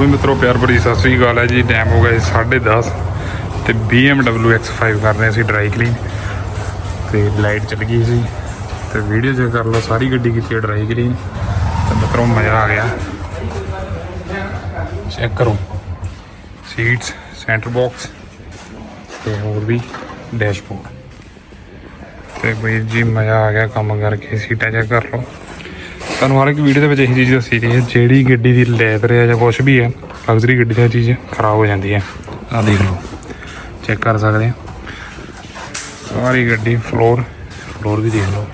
ਵੀ ਮਿੱਤਰੋ ਪਿਆਰ ਭਰੀ ਸਤਿ ਸ੍ਰੀ ਅਕਾਲ ਹੈ ਜੀ। ਟਾਈਮ ਹੋ ਗਿਆ ਜੀ 10:30 ਤੇ BMW X5 ਕਰ ਰਹੇ ਅਸੀਂ ਡਰਾਈ ਕਲੀਨ ਤੇ ਲਾਈਟ ਚੱਲ ਗਈ ਸੀ। ਤੇ ਵੀਡੀਓ ਚੈੱਕ ਕਰ ਲਓ, ਸਾਰੀ ਗੱਡੀ ਕੀਤੀ ਡਰਾਈ ਕਲੀਨ ਤੇ ਮਿੱਤਰੋ ਮਜ਼ਾ ਆ ਗਿਆ। ਚੈੱਕ ਕਰੋ। ਸੀਟਸ ਸੈਂਟਰ ਬਾਕਸ ਤੇ ਹੋਰ ਵੀ ਡੈਸ਼ਬੋਰਡ ਤੇ ਵੀਰ ਜੀ ਮਜ਼ਾ ਆ ਗਿਆ ਕੰਮ ਕਰਕੇ, ਸੀਟਾਂ ਚੈੱਕ ਕਰ ਲਓ। ਤੁਹਾਨੂੰ ਹਰ ਇੱਕ ਵੀਡੀਓ ਦੇ ਵਿੱਚ ਇਹੀ ਚੀਜ਼ ਦੱਸੀ ਰਹੀ ਹੈ, ਜਿਹੜੀ ਗੱਡੀ ਦੀ ਲੈਦਰ ਹੈ ਜਾਂ ਕੁਝ ਵੀ ਹੈ ਲਗਜ਼ਰੀ ਗੱਡੀ ਦੀ ਚੀਜ਼ ਖਰਾਬ ਹੋ ਜਾਂਦੀ ਹੈ ਆਹ ਦੇਖ ਲਓ ਚੈੱਕ ਕਰ ਸਕਦੇ ਆ ਸਾਰੀ ਗੱਡੀ ਫਲੋਰ ਫਲੋਰ ਵੀ ਦੇਖ ਲਓ।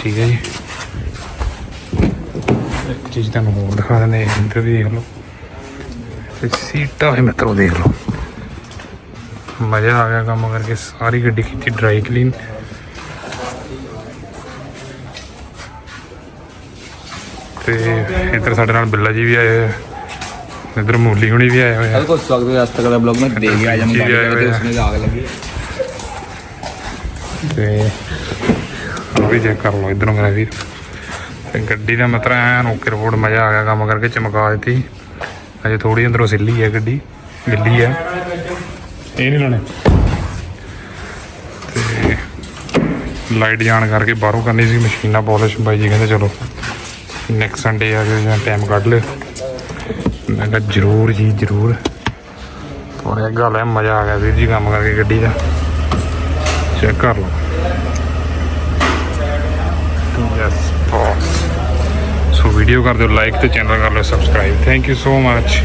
ਠੀਕ ਹੈ ਜੀ। ਇੱਕ ਚੀਜ਼ ਤੁਹਾਨੂੰ ਹੋਰ ਦਿਖਾ ਦਿੰਦੇ ਹਾਂ ਵੀ ਦੇਖ ਲਓ। ਤੇ ਸੀਟਾਂ ਵੀ ਮਿੱਤਰੋ ਦੇਖ ਲਓ। ਮਜ਼ਾ ਆ ਗਿਆ ਕੰਮ ਕਰਕੇ, ਸਾਰੀ ਗੱਡੀ ਕੀਤੀ ਡਰਾਈ ਕਲੀਨ ਤੇ ਇੱਧਰ ਸਾਡੇ ਨਾਲ ਬਿੱਲਾ ਜੀ ਵੀ ਆਏ ਹੋਏ ਆ। ਇੱਧਰ ਮੂਲੀ ਹੁਣੀ ਵੀ ਆਏ ਹੋਏ ਆ। ਹਲਕੋ ਸਵਾਗਤ ਹੈ ਅੱਜ ਤੱਕ ਦਾ ਬਲੌਗ ਮੈਂ ਦੇ ਗਿਆ ਜਾਂ ਮੈਂ ਤੇ ਉਸਨੇ ਆਗ ਲੱਗੀ। ਤੇ ਉਹ ਵੀ ਚੈੱਕ ਕਰ ਲਓ ਇਧਰੋਂ ਮੇਰਾ ਤੇ ਗੱਡੀ ਦਾ ਮਤਰਾ ਐਨ ਓਕੇ ਰੋਡ ਮਜ਼ਾ ਆ ਗਿਆ ਕੰਮ ਕਰਕੇ ਚਮਕਾ ਦਿੱਤੀ। ਅਜੇ ਥੋੜੀ ਅੰਦਰੋਂ ਸਿੱਲੀ ਹੈ ਗੱਡੀ ਗਿੱਲੀ ਹੈ ਇਹ ਨਹੀਂ ਲਾਣੇ ਲਾਈਟ ਜਾਣ ਕਰਕੇ ਬਾਹਰੋਂ ਕਰਨੀ ਸੀ ਮਸ਼ੀਨਾਂ ਪੋਲਿਸ਼ ਬਾਈ ਜੀ ਕਹਿੰਦੇ ਚਲੋ। ਨੈਕਸਟ ਸੰਡੇ ਆ ਜਾਓ ਜਾਂ ਟਾਈਮ ਕੱਢ ਲਿਓ। ਮੈਂ ਕਿਹਾ ਜ਼ਰੂਰ ਜੀ, ਜ਼ਰੂਰ। ਔਰ ਇਹ ਗੱਲ ਹੈ, ਮਜ਼ਾ ਆ ਗਿਆ ਵੀਰ ਜੀ ਕੰਮ ਕਰਕੇ ਗੱਡੀ ਦਾ। ਚੈੱਕ ਕਰ ਲਓ। ਯੈਸ ਪਾਸ ਸੋ ਵੀਡੀਓ ਕਰ ਦਿਓ ਲਾਈਕ ਤੇ ਚੈਨਲ ਕਰ ਲਓ subscribe thank you so much